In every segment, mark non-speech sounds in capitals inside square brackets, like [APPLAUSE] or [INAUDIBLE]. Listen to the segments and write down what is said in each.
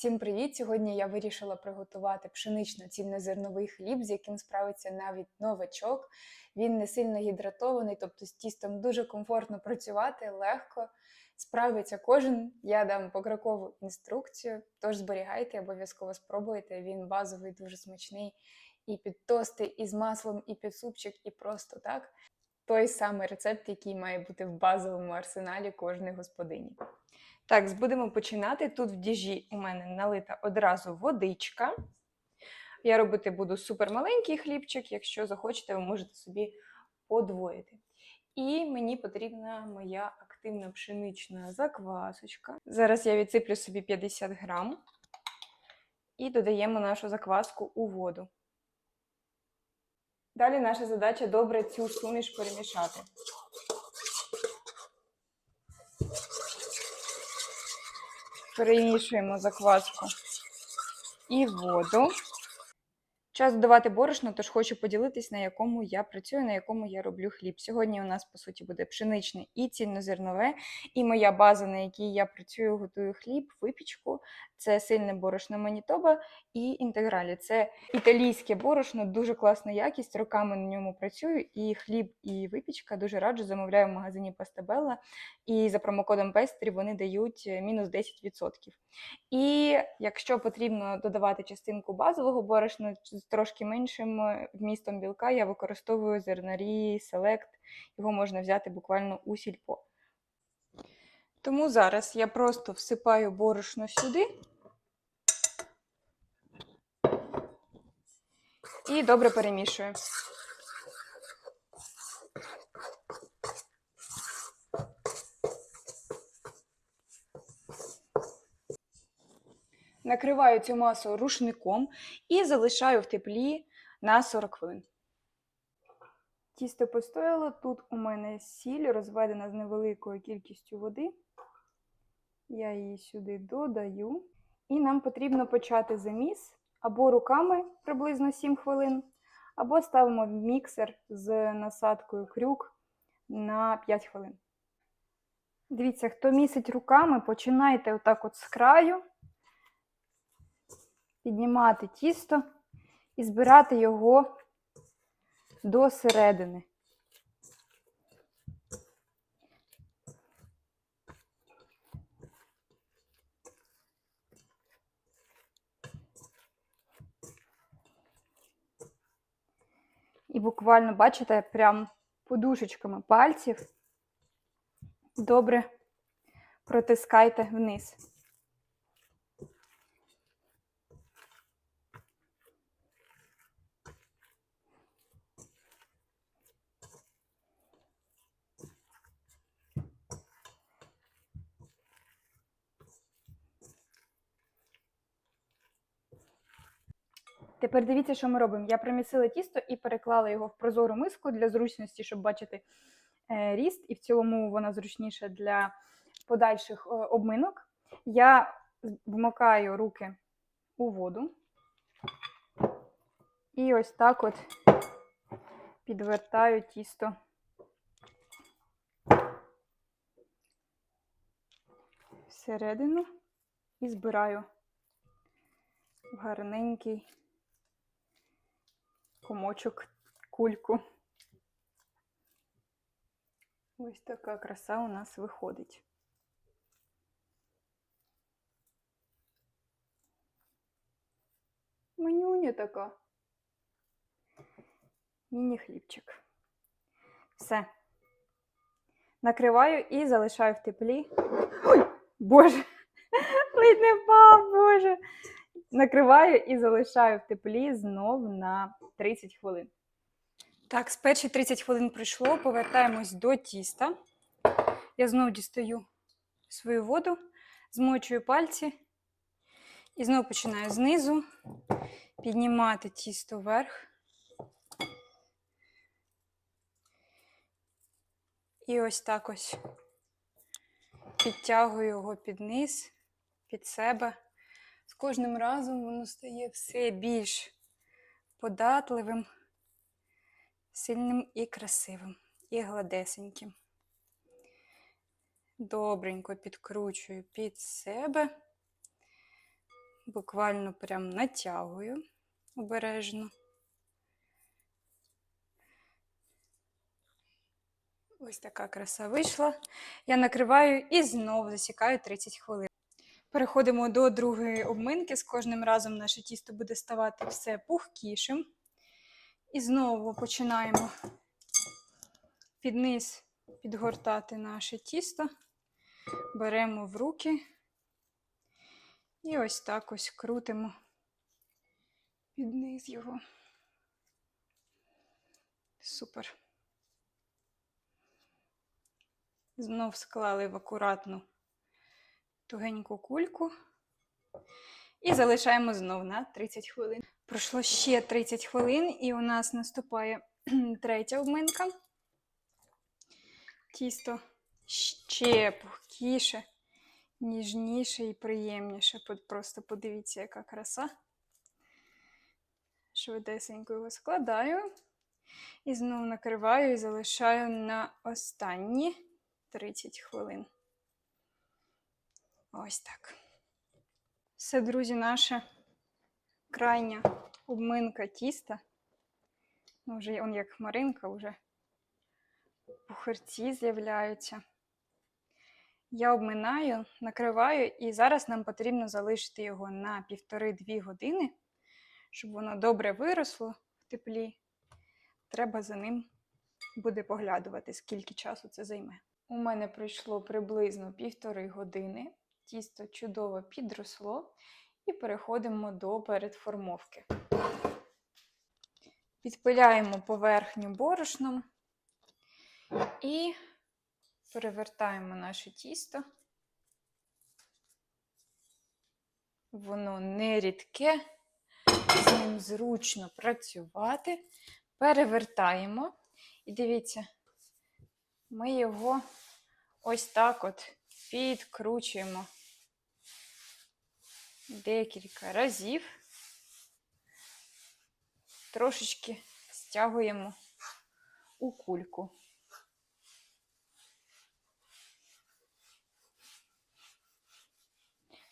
Всім привіт! Сьогодні я вирішила приготувати пшенично-цільнозерновий хліб, з яким справиться навіть новачок. Він не сильно гідратований, тобто з тістом дуже комфортно працювати, легко. Справиться кожен. Я дам покрокову інструкцію, тож зберігайте, обов'язково спробуйте. Він базовий, дуже смачний. І під тости, і з маслом, і під супчик, і просто так. Той самий рецепт, який має бути в базовому арсеналі кожної господині. Так, будемо починати. Тут в діжі у мене налита одразу водичка. Я робити буду супермаленький хлібчик. Якщо захочете, ви можете собі подвоїти. І мені потрібна моя активна пшенична заквасочка. Зараз я відсиплю собі 50 грам і додаємо нашу закваску у воду. Далі наша задача добре цю суміш перемішати. Перемішуємо закваску і воду. Час додавати борошно, тож хочу поділитись, на якому я працюю, на якому я роблю хліб. Сьогодні у нас, по суті, буде пшеничне і цільнозернове. І моя база, на якій я працюю, готую хліб, випічку. Це сильне борошно Манітоба і інтегралі. Це італійське борошно, дуже класна якість. Роками на ньому працюю. І хліб, і випічка дуже раджу. Замовляю в магазині Пастабелла. І за промокодом Пестрі вони дають е, мінус 10%. І якщо потрібно додавати частинку базового борошна трошки меншим е, вмістом білка, я використовую зернарі Select. Його можна взяти буквально у сільпо. Тому зараз я просто всипаю борошно сюди. І добре перемішую. Накриваю цю масу рушником і залишаю в теплі на 40 хвилин. Тісто постояло. Тут у мене сіль розведена з невеликою кількістю води. Я її сюди додаю. І нам потрібно почати заміс або руками приблизно 7 хвилин, або ставимо міксер з насадкою крюк на 5 хвилин. Дивіться, хто місить руками, починайте отак от з краю піднімати тісто і збирати його до середини. І буквально, бачите, прям подушечками пальців добре протискайте вниз. Тепер дивіться, що ми робимо. Я примісила тісто і переклала його в прозору миску для зручності, щоб бачити е, ріст, і в цілому вона зручніша для подальших е, обминок. Я вмикаю руки у воду і ось так от підвертаю тісто. Всередину і збираю в гарненький комочок, кульку. Ось така краса у нас виходить. Манюня така. Міні-хлібчик. Все. Накриваю і залишаю в теплі. Ой, Боже! [LAUGHS] Ледь не впав, Боже! Накриваю і залишаю в теплі знов на 30 хвилин. Так, з перші 30 хвилин пройшло, повертаємось до тіста. Я знову дістаю свою воду, змочую пальці і знову починаю знизу піднімати тісто вверх. І ось так ось підтягую його під низ, під себе. З кожним разом воно стає все більш податливим, сильним і красивим, і гладесеньким. Добренько підкручую під себе. буквально прям натягую обережно. Ось така краса вийшла. Я накриваю і знову засікаю 30 хвилин. Переходимо до другої обминки. З кожним разом наше тісто буде ставати все пухкішим. І знову починаємо під низ підгортати наше тісто. Беремо в руки і ось так ось крутимо під низ його. Супер. Знов склали в акуратну тугеньку кульку і залишаємо знов на 30 хвилин. Пройшло ще 30 хвилин, і у нас наступає [CLEARS THROAT] третя обминка. Тісто ще пухкіше, ніжніше і приємніше. Просто подивіться, яка краса. Швидесенько його складаю. І знову накриваю і залишаю на останні 30 хвилин. Ось так. Все, друзі, наша крайня обминка тіста. Ну, вже он як хмаринка, вже пухарці з'являються. Я обминаю, накриваю, і зараз нам потрібно залишити його на 1,5-2 години, щоб воно добре виросло в теплі. Треба за ним буде поглядувати, скільки часу це займе. У мене пройшло приблизно півтори години. Тісто чудово підросло, і переходимо до передформовки. Підпиляємо поверхню борошном і перевертаємо наше тісто. Воно не рідке, з ним зручно працювати. Перевертаємо. І дивіться, ми його ось так от підкручуємо декілька разів, трошечки стягуємо у кульку.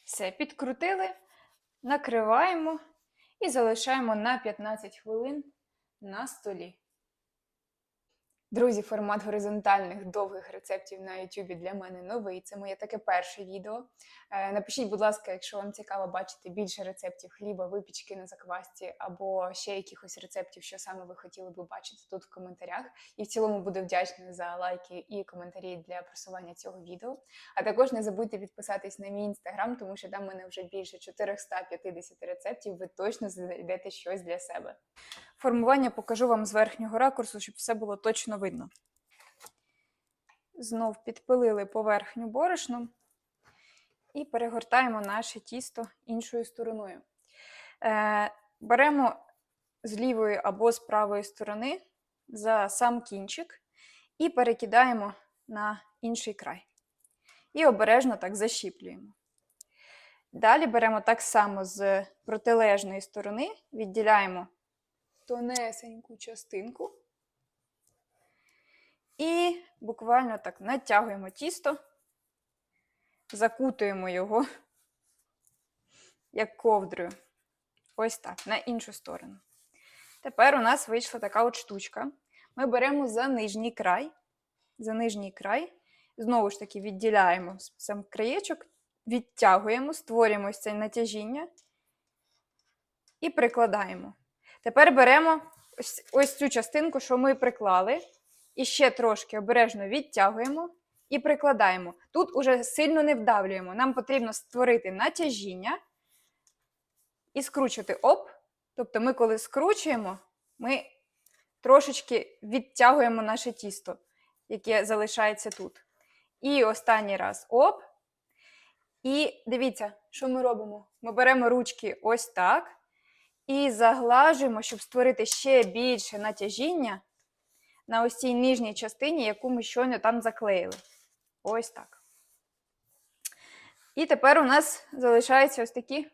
Все, підкрутили, накриваємо і залишаємо на 15 хвилин на столі. Друзі, формат горизонтальних довгих рецептів на YouTube для мене новий. Це моє таке перше відео. Е, Напишіть, будь ласка, якщо вам цікаво бачити більше рецептів хліба, випічки на заквасті або ще якихось рецептів, що саме ви хотіли би бачити тут в коментарях. І в цілому буду вдячна за лайки і коментарі для просування цього відео. А також не забудьте підписатись на мій інстаграм, тому що там в мене вже більше 450 рецептів. Ви точно знайдете щось для себе. Формування покажу вам з верхнього ракурсу, щоб все було точно видно. Знов підпилили поверхню борошном і перегортаємо наше тісто іншою стороною. Е, беремо з лівої або з правої сторони за сам кінчик і перекидаємо на інший край. І обережно так защіплюємо. Далі беремо так само з протилежної сторони, відділяємо тонесеньку частинку. І буквально так натягуємо тісто, закутуємо його, як ковдрою. Ось так, на іншу сторону. Тепер у нас вийшла така от штучка. Ми беремо за нижній край, за нижній край, знову ж таки відділяємо сам краєчок, відтягуємо, створюємо ось це натяжіння і прикладаємо. Тепер беремо ось, ось цю частинку, що ми приклали, і ще трошки обережно відтягуємо і прикладаємо. Тут уже сильно не вдавлюємо. Нам потрібно створити натяжіння і скручувати оп. Тобто, ми, коли скручуємо, ми трошечки відтягуємо наше тісто, яке залишається тут. І останній раз оп. І дивіться, що ми робимо? Ми беремо ручки ось так. І заглажуємо, щоб створити ще більше натяжіння на ось цій нижній частині, яку ми щойно там заклеїли. Ось так. І тепер у нас залишаються ось такі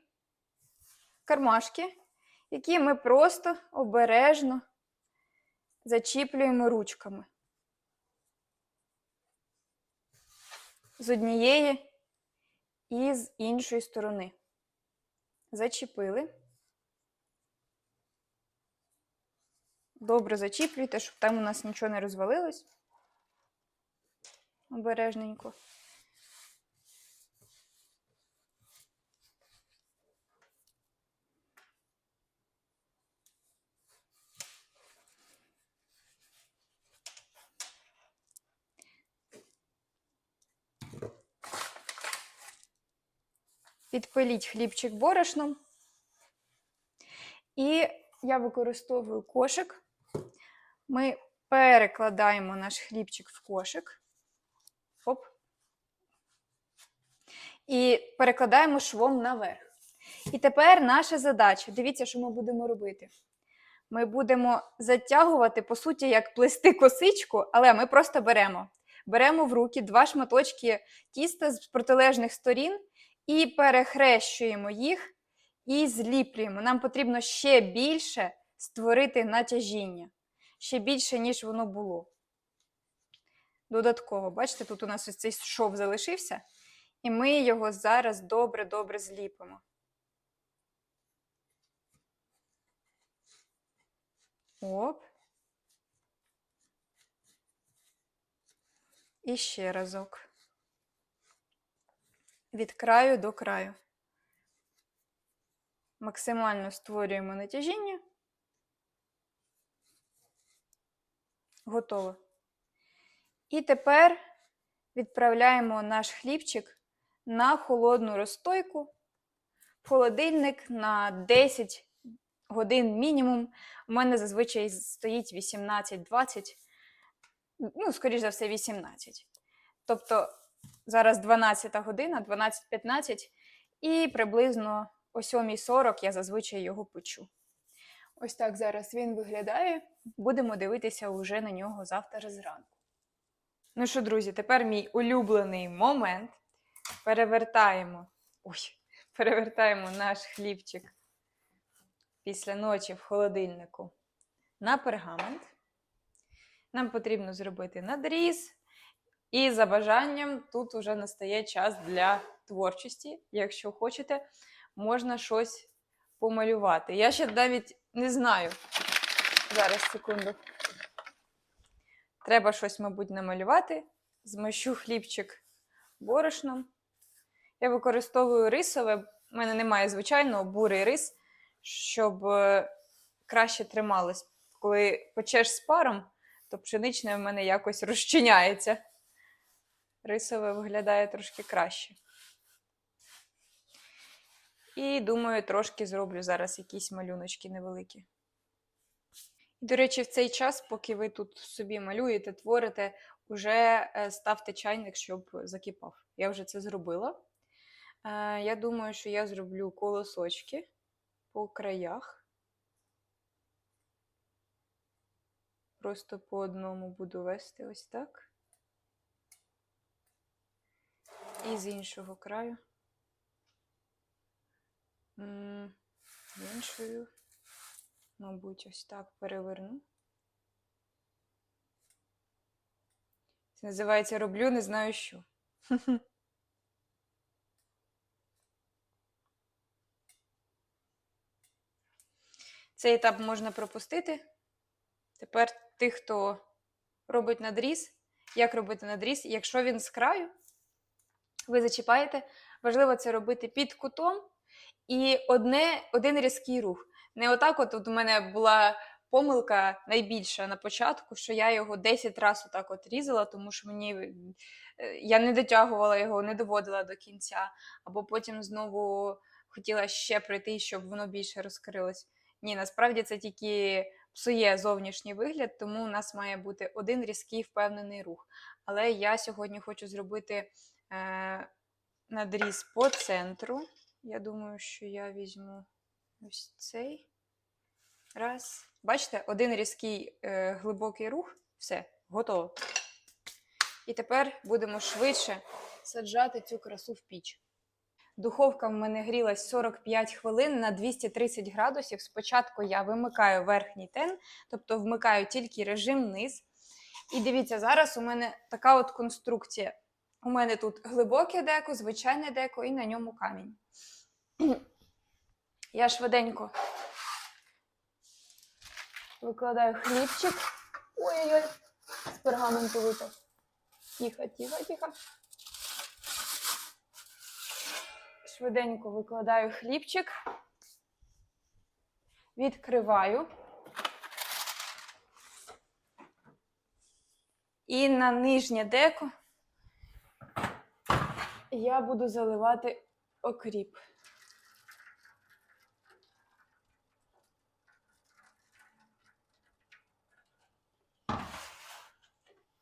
кармашки, які ми просто обережно зачіплюємо ручками. З однієї і з іншої сторони. зачепили. Добре зачіплюйте, щоб там у нас нічого не розвалилось. Обережненько. Підпиліть хлібчик борошном. І я використовую кошик. Ми перекладаємо наш хлібчик в кошик. Оп. І перекладаємо швом наверх. І тепер наша задача. Дивіться, що ми будемо робити. Ми будемо затягувати, по суті, як плести косичку, але ми просто беремо. Беремо в руки два шматочки тіста з протилежних сторін і перехрещуємо їх і зліплюємо. Нам потрібно ще більше створити натяжіння, ще більше, ніж воно було. Додатково, бачите, тут у нас ось цей шов залишився, і ми його зараз добре-добре зліпимо. Оп. І ще разок. Від краю до краю. Максимально створюємо натяжіння. Готово. І тепер відправляємо наш хлібчик на холодну розстойку в холодильник на 10 годин мінімум. У мене зазвичай стоїть 18-20, ну, скоріш за все, 18. Тобто зараз 12 година, 12.15, і приблизно о 7.40 я зазвичай його печу. Ось так зараз він виглядає. Будемо дивитися уже на нього завтра зранку. Ну що, друзі, тепер мій улюблений момент. Перевертаємо, ой, перевертаємо наш хлібчик після ночі в холодильнику на пергамент. Нам потрібно зробити надріз. І за бажанням тут уже настає час для творчості. Якщо хочете, можна щось помалювати. Я ще навіть не знаю. Зараз, секунду. Треба щось, мабуть, намалювати. Змащу хлібчик борошном. Я використовую рисове, в мене немає звичайного бурий рис, щоб е, краще трималось. Коли печеш з паром, то пшеничне в мене якось розчиняється. Рисове виглядає трошки краще. І думаю, трошки зроблю зараз якісь малюночки невеликі. До речі, в цей час, поки ви тут собі малюєте, творите, уже е, ставте чайник, щоб закипав. Я вже це зробила. Е, Я думаю, що я зроблю колосочки по краях. Просто по одному буду вести ось так. І з іншого краю. Іншою. Мабуть, ось так переверну. Це називається роблю, не знаю що. [LAUGHS] Цей етап можна пропустити. Тепер тих, хто робить надріз, як робити надріз, якщо він з краю, ви зачіпаєте. Важливо це робити під кутом і одне, один різкий рух. Не отак, от, у мене була помилка найбільша на початку, що я його 10 разів отак от різала, тому що мені е, я не дотягувала його, не доводила до кінця, або потім знову хотіла ще пройти, щоб воно більше розкрилось. Ні, насправді це тільки псує зовнішній вигляд, тому у нас має бути один різкий впевнений рух. Але я сьогодні хочу зробити е, надріз по центру. Я думаю, що я візьму ось цей. Раз. Бачите, один різкий е, глибокий рух. Все, готово. І тепер будемо швидше саджати цю красу в піч. Духовка в мене грілась 45 хвилин на 230 градусів. Спочатку я вимикаю верхній тен, тобто вмикаю тільки режим низ. І дивіться, зараз у мене така от конструкція. У мене тут глибоке деко, звичайне деко і на ньому камінь. [CLEARS THROAT] Я швиденько викладаю хлібчик. Ой-ой-ой, з пергаменту випав. Тихо, тихо, тихо. Швиденько викладаю хлібчик. Відкриваю. І на нижнє деко я буду заливати окріп.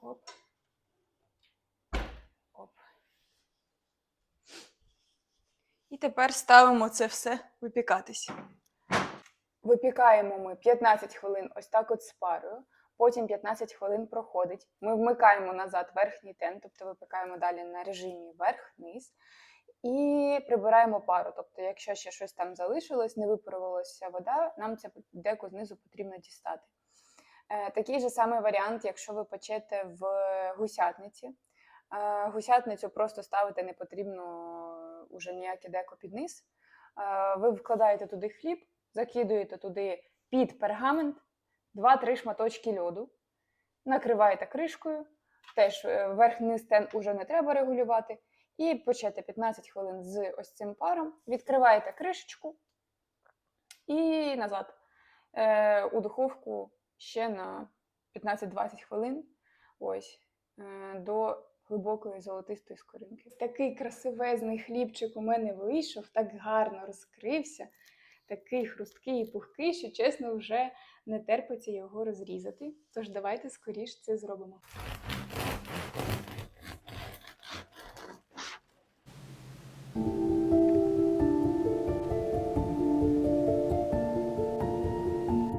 Оп. І тепер ставимо це все випікатись. Випікаємо ми 15 хвилин ось так от з парою. Потім 15 хвилин проходить. Ми вмикаємо назад верхній тен, тобто випікаємо далі на режимі верх-низ. І прибираємо пару. Тобто, якщо ще щось там залишилось, не випарувалася вода, нам це деко знизу потрібно дістати. Е, Такий же самий варіант, якщо ви печете в гусятниці. Е, Гусятницю просто ставити не потрібно уже ніяке деко під низ. Е, Ви вкладаєте туди хліб, закидуєте туди під пергамент 2-3 шматочки льоду, накриваєте кришкою, теж е, верх-низ уже не треба регулювати. І печете 15 хвилин з ось цим паром, відкриваєте кришечку і назад е, у духовку ще на 15-20 хвилин. Ось е, до глибокої золотистої скоринки. Такий красивезний хлібчик у мене вийшов, так гарно розкрився, такий хрусткий і пухкий, що чесно вже не терпиться його розрізати. Тож давайте скоріш це зробимо.